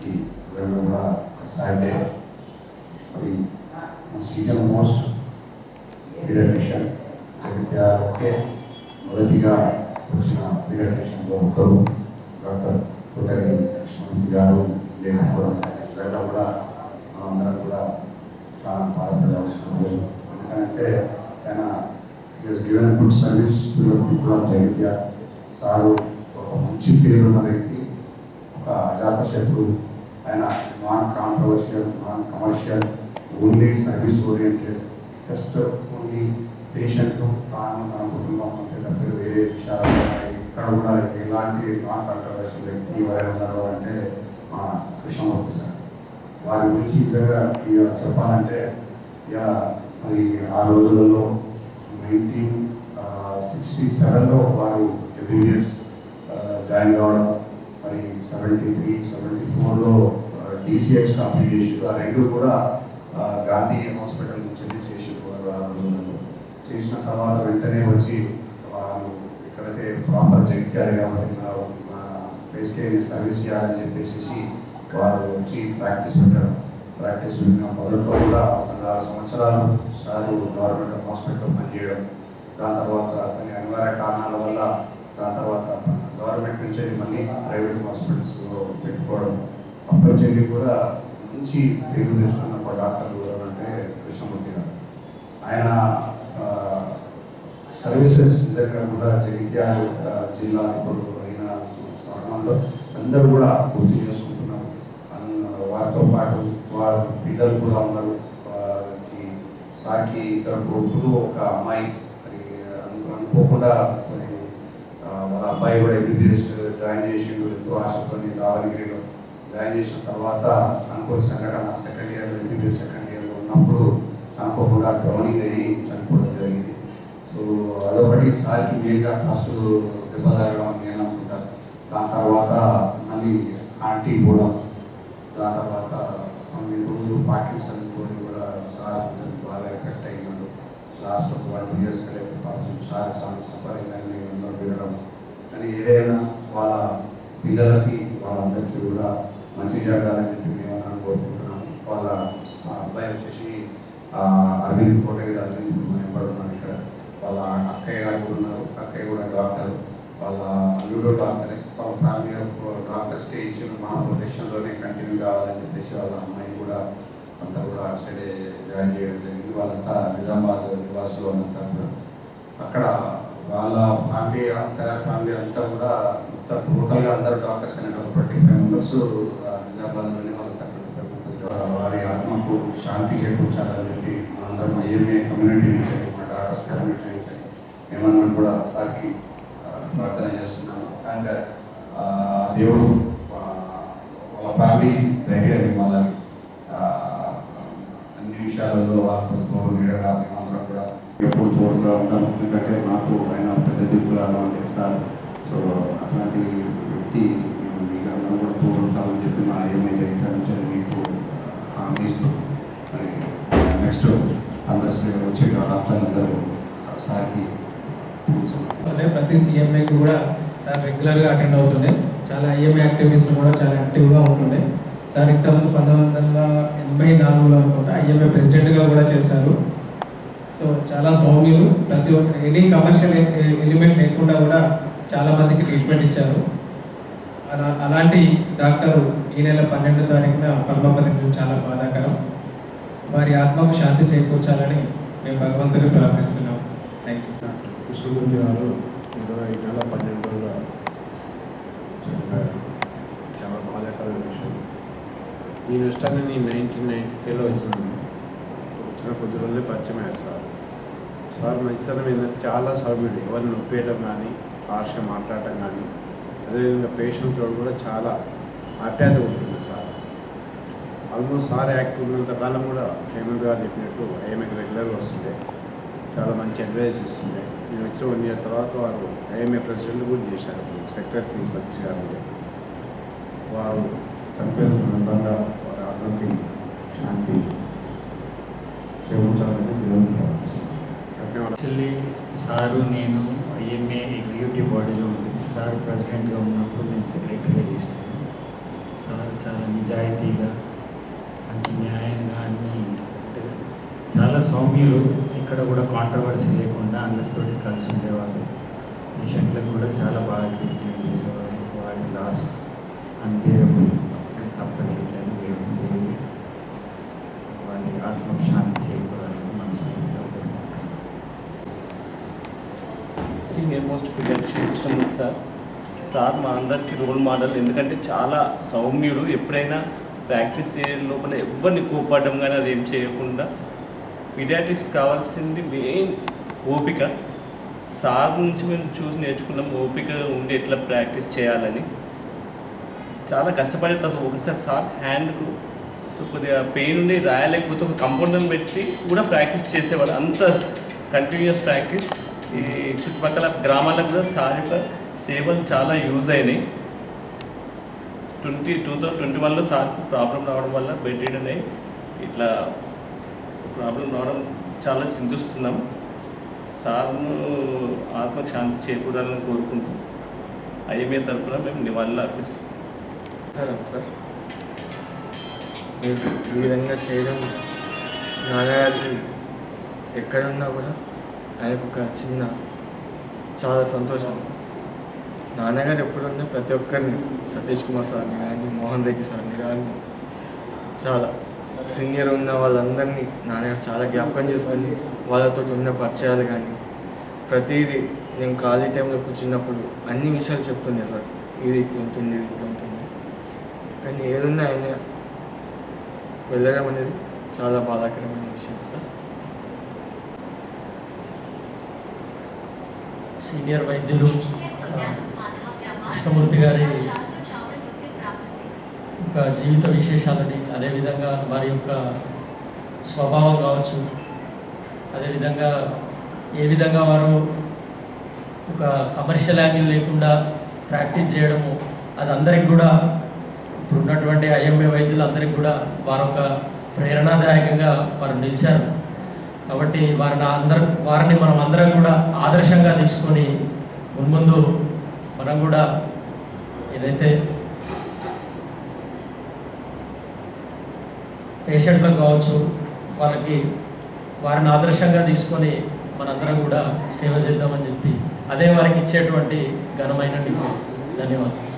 జగిత్యాలకి ఇవాళ కూడా ఒక సాటర్డే మరి సీనియర్ మోస్ట్ పీడియాట్రిషియన్ జగిత్యాలకే మొదటిగా వచ్చిన పీడియాట్రిషియన్లో ఒకరు డాక్టర్ కోటగిరి కృష్ణమూర్తి గారు లేకపోవడం నిజంగా కూడా అందరం కూడా చాలా బాధపడే అవసరం లేదు. ఎందుకంటే ఆయన is given good service to the people of Jagtial. Sir ఒక మంచి పేరు ఉన్న వ్యక్తి ఒక అజాత శత్రు. ఆయన non controversial non commercial only service oriented just only patient తాను తన కుటుంబం అంతే తప్ప వేరే విషయాలు ఇక్కడ కూడా ఎలాంటి నాన్ కాంట్రవర్షియల్ వ్యక్తి ఎవరైనా ఉన్నారో అంటే మన కృష్ణమూర్తి సార్. వారి గురించి నిజంగా ఇక చెప్పాలంటే ఇక మరి ఆ రోజులలో నైన్టీన్ సిక్స్టీ సెవెన్లో వారు ఎంబీబీఎస్ జాయిన్ కావడం మరి seventy three seventy four TCH complete చేసారు ఆ రెండు కూడా గాంధీ హాస్పిటల్ నుంచి వెళ్ళి చేసారు ఆ రోజులలో. చేసిన తర్వాత వెంటనే వచ్చి వారు ఎక్కడైతే ప్రాపర్ జగిత్యాలు కాబట్టి నా ప్లేస్కి సర్వీస్ చేయాలని చెప్పేసి వారు వచ్చి ప్రాక్టీస్ పెట్టడం. ప్రాక్టీస్ పెట్టిన మొదట్లో కూడా ఒక నాలుగు సంవత్సరాలు సార్లు గవర్నమెంట్ హాస్పిటల్లో పనిచేయడం. దాని తర్వాత కొన్ని అనివార్య కారణాల వల్ల దాని తర్వాత గవర్నమెంట్ నుంచి మళ్ళీ ప్రైవేట్ హాస్పిటల్స్లో పెట్టుకోవడం. అప్పటి కూడా మంచి పేరు తెచ్చుకున్న ఒక డాక్టర్ ఎవరు అంటే కృష్ణమూర్తి గారు. ఆయన సర్వీసెస్ నిజంగా కూడా జగిత్యాల జిల్లా ఇప్పుడు అయిన తరుణంలో అందరూ కూడా గుర్తు చేసుకుంటున్నారు. వారితో పాటు వారి పిల్లలు కూడా ఉన్నారు. వారికి సాకి ఇద్దరు కొడుకులు ఒక అమ్మాయి మరి అనుకోకుండా కొన్ని వాళ్ళ అబ్బాయి కూడా ఎంబీబీఎస్ జాయిన్ చేసిండు ఎంతో ఆశతో దావణగిరిలో జాయిన్ చేసిన తర్వాత అనుకోని సంఘటన సెకండ్ ఇయర్లో ఎంబీబీఎస్ సెకండ్ ఇయర్లో ఉన్నప్పుడు అనుకోకుండా డ్రౌనింగ్ అయ్యి చనిపోవడం జరిగింది. సో అదొకటి సార్కి మెయిన్గా ఫస్ట్ దెబ్బ తగలడం అని నేను అనుకుంటాను దాని తర్వాత మళ్ళీ ఆంటీ కూడా దాని తర్వాత కొన్ని రోజులు పాకిస్తాన్ పోయి కూడా సార్ కొంచెం బాగా ఎఫెక్ట్ అయినారు. లాస్ట్ ఒక వన్ టూ ఇయర్స్ కలిగితే పాపం సార్ చాలా సఫర్ అయినని అందరూ వినడం. కానీ ఏదైనా వాళ్ళ పిల్లలకి వాళ్ళందరికీ కూడా మంచి జరగాలని చెప్పి మేమందరం వాళ్ళ అబ్బాయి వచ్చేసి అరవింద్ కోటగిరి అరవింద్ మనం ఇక్కడ. వాళ్ళ అక్కయ్య గారు కూడా ఉన్నారు. అక్కయ్య కూడా డాక్టర్. వాళ్ళ అల్లుడు డాక్టరే. వాళ్ళ ఫ్యామిలీ ఆఫ్ డాక్టర్స్కే ఇచ్చిన మా ప్రొఫెషన్లోనే కంటిన్యూ కావాలని చెప్పేసి వాళ్ళ అమ్మాయి కూడా అంతా కూడా అటు సైడే జాయిన్ చేయడం జరిగింది. వాళ్ళంతా నిజామాబాద్ నివాసులు వాళ్ళంతా కూడా. అక్కడ వాళ్ళ ఫ్యామిలీ అంతా ఫ్యామిలీ అంతా కూడా మొత్తం టోటల్గా అందరూ డాక్టర్స్ అనేట ఒక ట్వంటీ ఫైవ్ మెంబర్స్ నిజామాబాద్లోనే వారి ఆత్మకు శాంతి చేకూర్చాలని చెప్పి మనందరం ఐఎంఏ కమ్యూనిటీ నుంచి మా డాక్టర్స్ కమ్యూనిటీ నుంచి అని, మేమందరం కూడా సార్కి ప్రార్థన చేస్తున్నాము. అండ్ దేవుడు వాళ్ళ ఫ్యామిలీ ధైర్యాన్ని ఇవ్వాలని అన్ని విషయాలలో వాళ్ళకు తోడు నీడగా మేమందరం కూడా ఎప్పుడు తోడుగా ఉంటాం. ఎందుకంటే మాకు ఆయన పెద్ద దిక్కులాగా ఉంటే సార్. సో అట్లాంటి వ్యక్తి మేము మీకు అందరం కూడా నా ఏమైతే చెప్పి మీకు హామీ ఇస్తూ మరి నెక్స్ట్ అందరు వచ్చే డాక్టర్లు అందరూ సార్కి కూర్చోండి అంటే ప్రతి సీఎంఏకి కూడా సార్ రెగ్యులర్గా అటెండ్ అవుతుండే. చాలా ఐఎంఏ యాక్టివిటీస్ కూడా చాలా యాక్టివ్గా ఉంటుండే. సార్ ఇంతకుముందు పంతొమ్మిది వందల ఎనభై నాలుగులో అనుకుంటా ఐఎంఏ ప్రెసిడెంట్గా కూడా చేశారు. సో చాలా సౌమ్యులు. ప్రతి ఒక్క ఎనీ కమర్షియల్ ఎలిమెంట్ లేకుండా కూడా చాలా మందికి ట్రీట్మెంట్ ఇచ్చారు. అలా అలాంటి డాక్టర్ ఈ నెల పన్నెండు తారీఖున పద్మపదించడం చాలా బాధాకరం. వారి ఆత్మకు శాంతి చేకూర్చాలని మేము భగవంతుని ప్రార్థిస్తున్నాం. థ్యాంక్ యూ కృష్ణమూర్తి గారు ఇరవై నెల పన్నెండు రోజుల చనిపోయారు చాలా బాధాకరమైన విషయం. ఈ నష్టాన్ని నైన్టీన్ నైన్టీ త్రీలో వచ్చినాను వచ్చిన కొద్ది రోజులే పరిచయం అయ్యారు సార్. సార్ మంచితనం ఏంటంటే చాలా సౌమ్యుడు ఎవరిని నొప్పేయడం కానీ భాష మాట్లాడటం కానీ అదేవిధంగా పేషెంట్ కూడా చాలా ఆప్యాయత ఉంటుంది సార్. ఆల్మోస్ట్ సార్ యాక్టివ్ ఉన్నంత కాలం కూడా హేమంత్ గారు చెప్పినట్టు ఐఎంఏకి రెగ్యులర్గా వస్తుండే చాలా మంచి అడ్వైస్ ఇస్తుండే నేను వచ్చిన వన్ ఇయర్ తర్వాత వారు ఐఎంఏ ప్రెసిడెంట్ కూడా చేశారు. సెక్రటరీ సతీష్ గారు వారు చనిపోయిన సందర్భంగా వారి ఆత్మకి శాంతి చేకూర్చాలని దేవుని ప్రార్థిస్తున్నాను సారు నేను ఐఎంఏ ఎగ్జిక్యూటివ్ బాడీలో సార్ ప్రెసిడెంట్గా ఉన్నప్పుడు నేను సెక్రటరీగా చేశాను. సార్ చాలా నిజాయితీగా మంచి న్యాయంగా అన్ని అంటే చాలా సౌమ్యులు ఇక్కడ కూడా కాంట్రవర్సీ లేకుండా అందరితోటి కలిసి ఉండేవారు పేషెంట్లకు కూడా చాలా బాగా ట్రీట్మెంట్ చేసేవాళ్ళు. వారి లాస్ అన్బేరబుల్ తప్పదు ఇట్లని దేవుడు దేవుడు వారి ఆత్మకు శాంతి చేకూరాలని మనస్ఫూర్తిగా కోరుకుంటున్నాను సీనియర్ మోస్ట్ పిల్లలు శ్రీకృష్ణమూర్తి సార్ సార్ మా అందరికీ రోల్ మోడల్. ఎందుకంటే చాలా సౌమ్యుడు. ఎప్పుడైనా ప్రాక్టీస్ చేయడం లోపల ఎవరిని కోపడడం కానీ అది ఏం చేయకుండా పీడియాట్రిక్స్ కావాల్సింది మెయిన్ ఓపిక. సార్ నుంచి మేము చూసి నేర్చుకున్నాం ఓపిక ఉండి ఎట్లా ప్రాక్టీస్ చేయాలని. చాలా కష్టపడే తర్వాత ఒకసారి సార్ హ్యాండ్కు సో కొద్దిగా పెయిన్ ఉండి రాయలేకపోతే ఒక కంపౌండర్ పెట్టి కూడా ప్రాక్టీస్ చేసేవాడు అంత కంటిన్యూస్ ప్రాక్టీస్. ఈ చుట్టుపక్కల గ్రామాలకు కూడా సార్ యొక్క సేవలు చాలా యూజ్ అయినాయి. ట్వంటీ టూ థౌసండ్ ట్వంటీ వన్లో సార్కు ప్రాబ్లం రావడం వల్ల బెడ్ రీడ్ ఇట్లా ప్రాబ్లం రావడం చాలా చింతిస్తున్నాం. సార్ను ఆత్మకు శాంతి చేకూరాలని కోరుకుంటూ ఐఎంఏ తరఫున మేము నివాళులు అర్పిస్తాం సార్. మీరు ఈ విధంగా చేయడం నాన్నగారికి ఎక్కడున్నా కూడా ఆయనకు ఒక చిన్న చాలా సంతోషం సార్. నాన్నగారు ఎప్పుడున్నా ప్రతి ఒక్కరిని సతీష్ కుమార్ సార్ని కానీ మోహన్ రెడ్డి సార్ని కానీ చాలా సీనియర్ ఉన్న వాళ్ళందరినీ నాన్నగారు చాలా జ్ఞాపకం చేసుకొని వాళ్ళతో ఉన్న పరిచయాలు కానీ ప్రతిదీ నేను ఖాళీ టైంలో కూర్చున్నప్పుడు అన్ని విషయాలు చెప్తుండే సార్. ఇది ఇట్లా ఉంటుంది ఇది ఇట్లా ఉంటుంది. కానీ ఏదున్నా ఆయన వెళ్ళడం అనేది చాలా బాధాకరమైన విషయం సార్. సీనియర్ వైద్యులు కృష్ణమూర్తి గారి యొక్క జీవిత విశేషాలని అదేవిధంగా వారి యొక్క స్వభావం కావచ్చు అదేవిధంగా ఏ విధంగా వారు ఒక కమర్షియల్ యాంగిల్ లేకుండా ప్రాక్టీస్ చేయడము అది అందరికి కూడా ఇప్పుడు ఉన్నటువంటి ఐఎంఏ వైద్యులందరికీ కూడా వారొక ప్రేరణాదాయకంగా వారు నిలిచారు కాబట్టి వారిని అందరం వారిని మనం అందరం కూడా ఆదర్శంగా తీసుకొని మున్ముందు మనం కూడా ఏదైతే పేషెంట్లకు కావచ్చు వాళ్ళకి వారిని ఆదర్శంగా తీసుకొని మనందరం కూడా సేవ చేద్దామని చెప్పి అదే వారికి ఇచ్చేటువంటి ఘనమైన ధన్యవాదాలు.